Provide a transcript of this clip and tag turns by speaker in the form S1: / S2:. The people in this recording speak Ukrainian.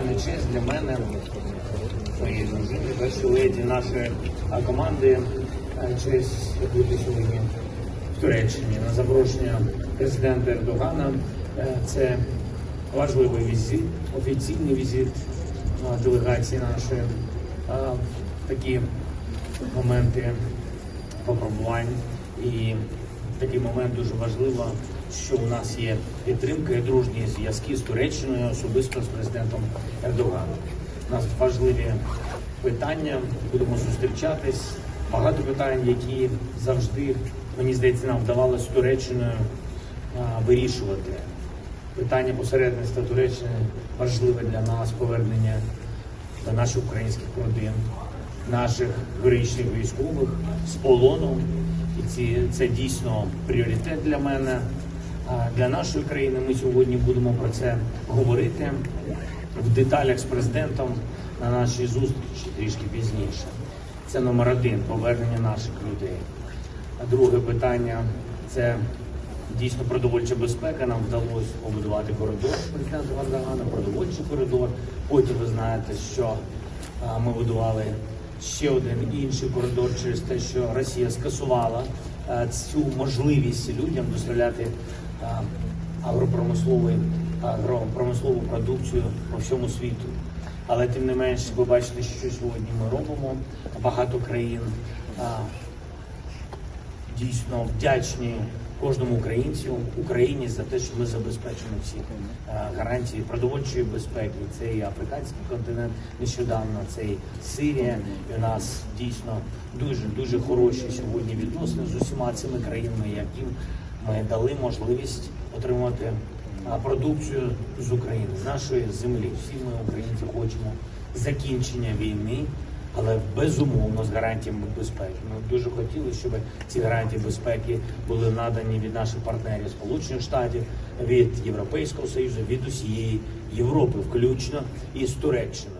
S1: мене честь, для мене, моєї дружини, першої леді нашої команди. е, Честь бути сьогодні в Туреччині на запрошення президента Ердогана. Е, Це важливий візит, офіційний візит делегації нашої. Такі моменти випробувань. І такий момент дуже важливо, що у нас є підтримка і дружні зв'язки з Туреччиною, особисто з президентом Ердоганом. У нас важливі питання, будемо зустрічатись. Багато питань, які завжди, мені здається, нам вдавалося Туреччиною вирішувати. Питання посередництва Туреччини важливе для нас, повернення до наших українських родин, наших героїчних військових з полону. Ці, це дійсно пріоритет для мене. Для нашої країни ми сьогодні будемо про це говорити в деталях з президентом на нашій зустрічі трішки пізніше. Це номер один повернення наших людей. А друге питання це дійсно продовольча безпека. Нам вдалося побудувати коридор з президентом Ердогана, продовольчий коридор. Потім ви знаєте, що ми будували ще один інший коридор через те, що Росія скасувала цю можливість людям доставляти а, агропромисловий агропромислову продукцію по всьому світу. Але тим не менш, ви бачите, що сьогодні ми робимо. Багато країн дійсно вдячні кожному українцю Україні за те, що ми забезпечимо всі е, гарантії продовольчої безпеки. Це і африканський континент нещодавно, це і Сирія. І у нас дійсно дуже дуже хороші сьогодні відносини з усіма цими країнами, яким ми дали можливість отримати продукцію з України, з нашої землі. Всі ми, українці, хочемо закінчення війни, але безумовно з гарантіями безпеки. Ми дуже хотіли, щоб ці гарантії безпеки були надані від наших партнерів Сполучених Штатів, від Європейського Союзу, від усієї Європи, включно із Туреччиною.